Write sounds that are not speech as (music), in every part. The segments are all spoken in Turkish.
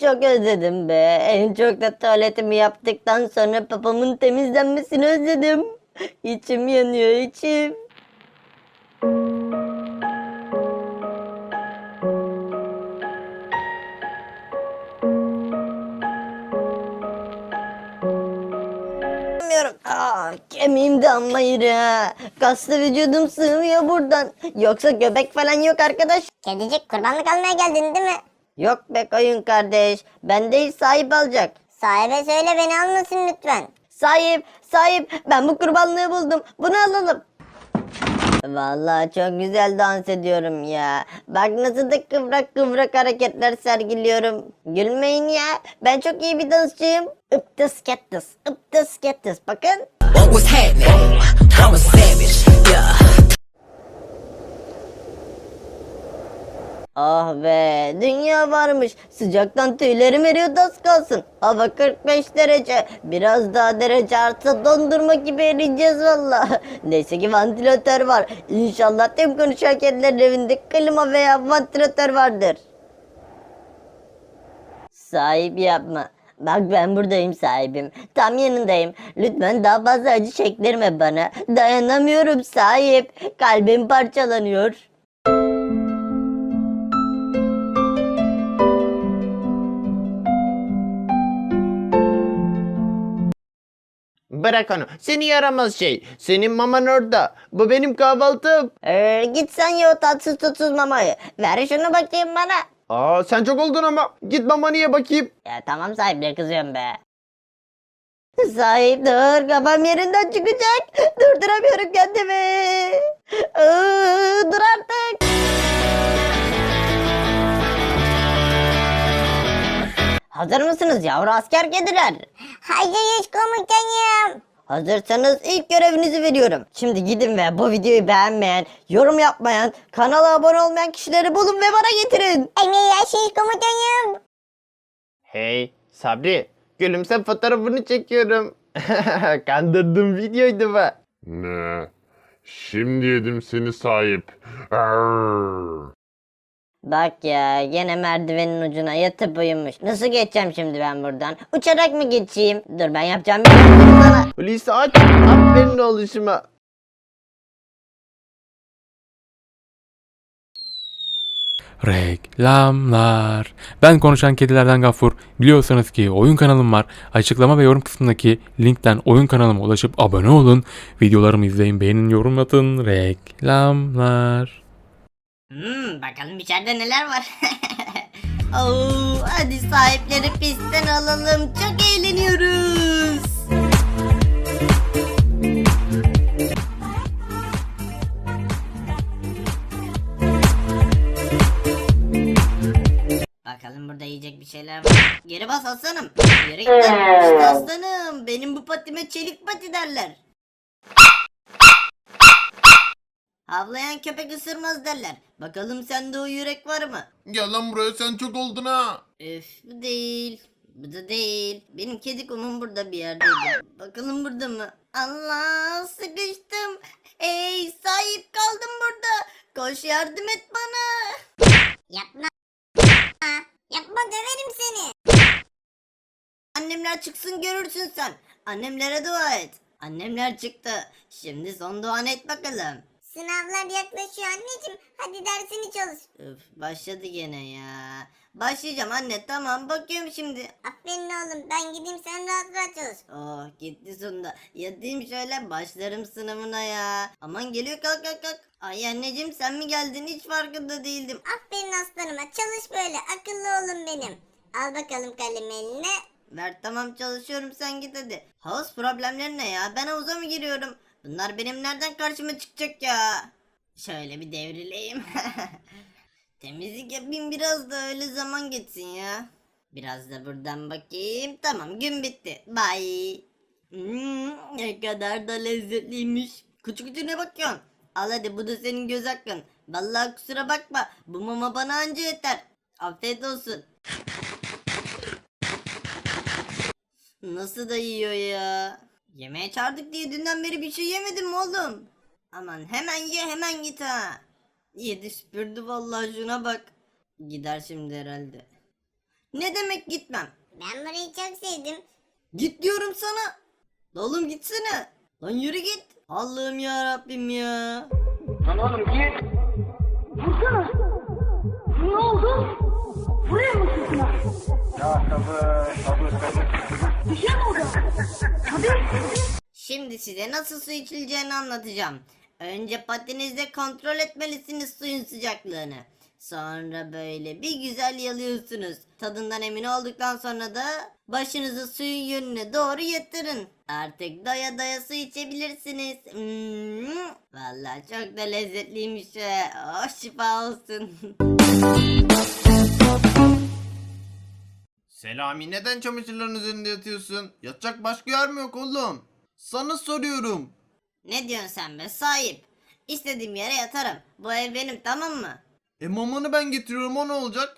Çok özledim be. En çok da tuvaletimi yaptıktan sonra papamın temizlenmesini özledim. İçim yanıyor içim. Bilmiyorum. Aa, kemiğim de amma iri. Kaslı vücudum sığmıyor buradan. Yoksa göbek falan yok arkadaş. Kedicik kurbanlık almaya geldin değil mi? Yok be koyun kardeş. Ben değil sahip alacak. Sahibe söyle beni almasın lütfen. Sahip, sahip. Ben bu kurbanlığı buldum. Bunu alalım. Vallahi çok güzel dans ediyorum ya. Bak nasıl da kıvrak kıvrak hareketler sergiliyorum. Gülmeyin ya. Ben çok iyi bir dansçıyım. Iptıs kettıs, ıptıs kettıs. Bakın. What was happening? I'm a Ah be dünya varmış. Sıcaktan tüylerim eriyordu az kalsın. Hava 45 derece. Biraz daha derece artsa dondurma gibi eriyeceğiz valla. (laughs) Neyse ki vantilatör var. İnşallah tüm konuşan kedilerin evinde klima veya vantilatör vardır. Sahip yapma. Bak ben buradayım sahibim. Tam yanındayım. Lütfen daha fazla acı çektirme bana. Dayanamıyorum sahip. Kalbim parçalanıyor. Bırak onu. Seni yaramaz şey. Senin maman orada. Bu benim kahvaltım. Ee, git sen ye o tatsız tutsuz mamayı. Ver şunu bakayım bana. Aa sen çok oldun ama. Git mamanı ye bakayım. Ya tamam sahipleri kızıyorum be. Sahip dur kafam yerinden çıkacak. Durduramıyorum kendimi. Iı, dur artık. Hazır mısınız yavru asker kediler? Hayır komutanım. Hazırsanız ilk görevinizi veriyorum. Şimdi gidin ve bu videoyu beğenmeyen, yorum yapmayan, kanala abone olmayan kişileri bulun ve bana getirin. Yaşayış komutanım. Hey Sabri. Gülümse fotoğrafını çekiyorum. (laughs) Kandırdım videoydu bu. Ne? Şimdi yedim seni sahip. Arr. Bak ya gene merdivenin ucuna yatıp uyumuş. Nasıl geçeceğim şimdi ben buradan? Uçarak mı geçeyim? Dur ben yapacağım bir şey. Hulusi aç. Aferin oluşuma. Reklamlar. Ben konuşan kedilerden Gaffur. Biliyorsanız ki oyun kanalım var. Açıklama ve yorum kısmındaki linkten oyun kanalıma ulaşıp abone olun. Videolarımı izleyin, beğenin, yorum atın. Reklamlar. Hmm, bakalım içeride neler var. (laughs) Oo, hadi sahipleri pistten alalım. Çok eğleniyoruz. Bakalım burada yiyecek bir şeyler var. Geri bas aslanım. Geri git. İşte aslanım. Benim bu patime çelik pati derler. Havlayan köpek ısırmaz derler. Bakalım sende o yürek var mı? Gel lan buraya sen çok oldun ha. Üf bu değil. Bu da değil. Benim kedi kumum burada bir yerdeydi. Bakalım burada mı? Allah sıkıştım. Ey sahip kaldım burada. Koş yardım et bana. Yapma. Yapma döverim seni. Annemler çıksın görürsün sen. Annemlere dua et. Annemler çıktı. Şimdi son duanı et bakalım. Sınavlar yaklaşıyor anneciğim. Hadi dersini çalış. Üf başladı gene ya. Başlayacağım anne tamam bakıyorum şimdi. Aferin oğlum ben gideyim sen rahat rahat çalış. Oh gitti sonunda. Yatayım şöyle başlarım sınavına ya. Aman geliyor kalk kalk kalk. Ay anneciğim sen mi geldin hiç farkında değildim. Aferin aslanıma çalış böyle akıllı oğlum benim. Al bakalım kalemi eline. Ver tamam çalışıyorum sen git hadi. Havuz problemleri ne ya ben havuza mı giriyorum? Bunlar benim nereden karşıma çıkacak ya? Şöyle bir devrileyim. (laughs) Temizlik yapayım biraz da öyle zaman geçsin ya. Biraz da buradan bakayım. Tamam gün bitti. Bye. Hmm, ne kadar da lezzetliymiş. Küçük küçük ne bakıyorsun? Al hadi bu da senin göz hakkın. Vallahi kusura bakma. Bu mama bana anca yeter. Afiyet olsun. Nasıl da yiyor ya? Yemeğe çağırdık diye dünden beri bir şey yemedim oğlum? Aman hemen ye hemen git ha. Yedi süpürdü vallahi şuna bak. Gider şimdi herhalde. Ne demek gitmem? Ben burayı çok sevdim. Git diyorum sana. Lan Oğlum gitsene. Lan yürü git. Allah'ım ya Rabbim ya. Lan oğlum git. Vursana. Ne oldu? Buraya mı sıktılar? Ya sabır, sabır, sabır. Şimdi size nasıl su içileceğini anlatacağım. Önce patinizle kontrol etmelisiniz suyun sıcaklığını. Sonra böyle bir güzel yalıyorsunuz. Tadından emin olduktan sonra da başınızı suyun yönüne doğru yatırın. Artık doya doya su içebilirsiniz. Hmm, Vallahi çok da lezzetliymiş. Oh şifa olsun. (laughs) Selami neden çamaşırların üzerinde yatıyorsun? Yatacak başka yer mi yok oğlum? Sana soruyorum. ne diyorsun sen be sahip? İstediğim yere yatarım. Bu ev benim tamam mı? E mamanı ben getiriyorum o ne olacak?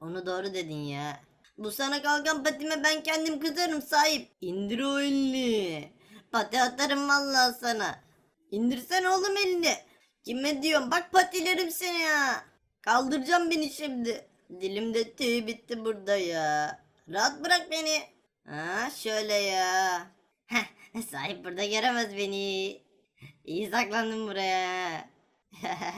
Onu doğru dedin ya. Bu sana kalkan patime ben kendim kızarım sahip. İndir o elini. Pati atarım vallahi sana. İndirsen oğlum elini. Kime diyorum bak patilerim seni ya. Kaldıracağım beni şimdi. Dilimde tüy bitti burada ya. Rahat bırak beni. Ha şöyle ya. Heh, sahip burada göremez beni. İyi saklandım buraya. (laughs)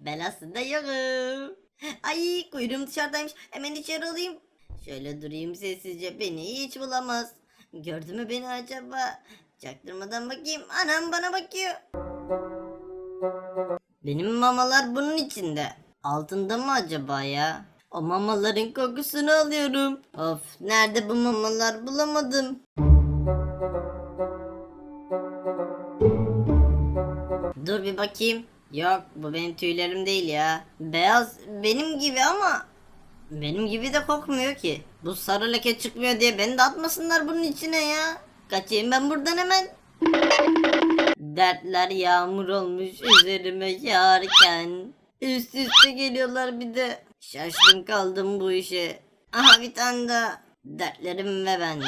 ben aslında yokum. Ay kuyruğum dışarıdaymış. Hemen içeri alayım. Şöyle durayım sessizce. Beni hiç bulamaz. Gördü mü beni acaba? Çaktırmadan bakayım. Anam bana bakıyor. Benim mamalar bunun içinde. Altında mı acaba ya? O mamaların kokusunu alıyorum. Of nerede bu mamalar bulamadım. Dur bir bakayım. Yok bu benim tüylerim değil ya. Beyaz benim gibi ama benim gibi de kokmuyor ki. Bu sarı leke çıkmıyor diye beni de atmasınlar bunun içine ya. Kaçayım ben buradan hemen. Dertler yağmur olmuş üzerime yağarken. Üst üste geliyorlar bir de. Şaştım kaldım bu işe. Aha bir tane daha. Dertlerim ve ben.